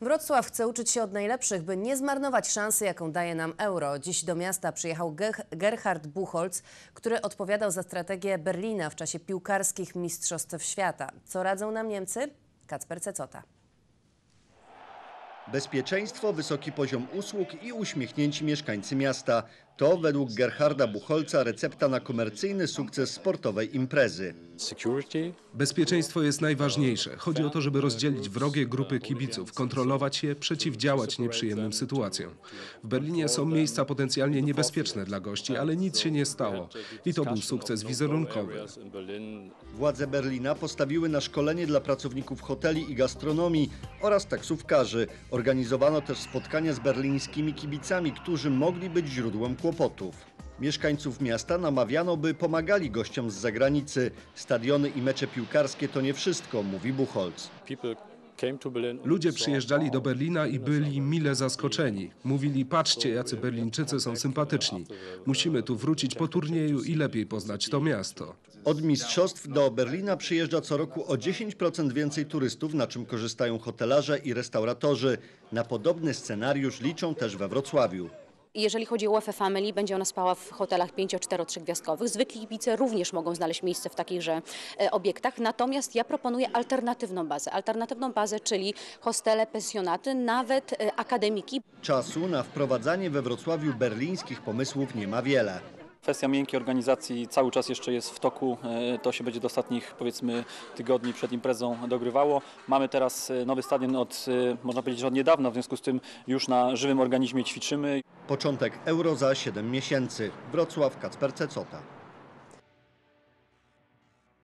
Wrocław chce uczyć się od najlepszych, by nie zmarnować szansy, jaką daje nam euro. Dziś do miasta przyjechał Ge- Gerhard Buchholz, który odpowiadał za strategię Berlina w czasie piłkarskich mistrzostw świata. Co radzą nam Niemcy? Kacper Cecota. Bezpieczeństwo, wysoki poziom usług i uśmiechnięci mieszkańcy miasta. To według Gerharda Buchholca recepta na komercyjny sukces sportowej imprezy. Bezpieczeństwo jest najważniejsze. Chodzi o to, żeby rozdzielić wrogie grupy kibiców, kontrolować je, przeciwdziałać nieprzyjemnym sytuacjom. W Berlinie są miejsca potencjalnie niebezpieczne dla gości, ale nic się nie stało. I to był sukces wizerunkowy. Władze Berlina postawiły na szkolenie dla pracowników hoteli i gastronomii oraz taksówkarzy. Organizowano też spotkania z berlińskimi kibicami, którzy mogli być źródłem kłopotów. Mieszkańców miasta namawiano, by pomagali gościom z zagranicy. Stadiony i mecze piłkarskie to nie wszystko, mówi Buchholz. Ludzie przyjeżdżali do Berlina i byli mile zaskoczeni. Mówili, patrzcie, jacy Berlińczycy są sympatyczni. Musimy tu wrócić po turnieju i lepiej poznać to miasto. Od mistrzostw do Berlina przyjeżdża co roku o 10% więcej turystów, na czym korzystają hotelarze i restauratorzy. Na podobny scenariusz liczą też we Wrocławiu. Jeżeli chodzi o UEFA Family, będzie ona spała w hotelach 5, 4, 3 gwiazdkowych. Zwykli kibice również mogą znaleźć miejsce w takichże e, obiektach. Natomiast ja proponuję alternatywną bazę. Alternatywną bazę, czyli hostele, pensjonaty, nawet e, akademiki. Czasu na wprowadzanie we Wrocławiu berlińskich pomysłów nie ma wiele. Kwestia miękkiej organizacji cały czas jeszcze jest w toku. E, To się będzie do ostatnich powiedzmy tygodni przed imprezą dogrywało. Mamy teraz nowy stadion od, można powiedzieć, że od niedawna, w związku z tym już na żywym organizmie ćwiczymy. Początek euro za 7 miesięcy. Wrocław, Kacper Cecota.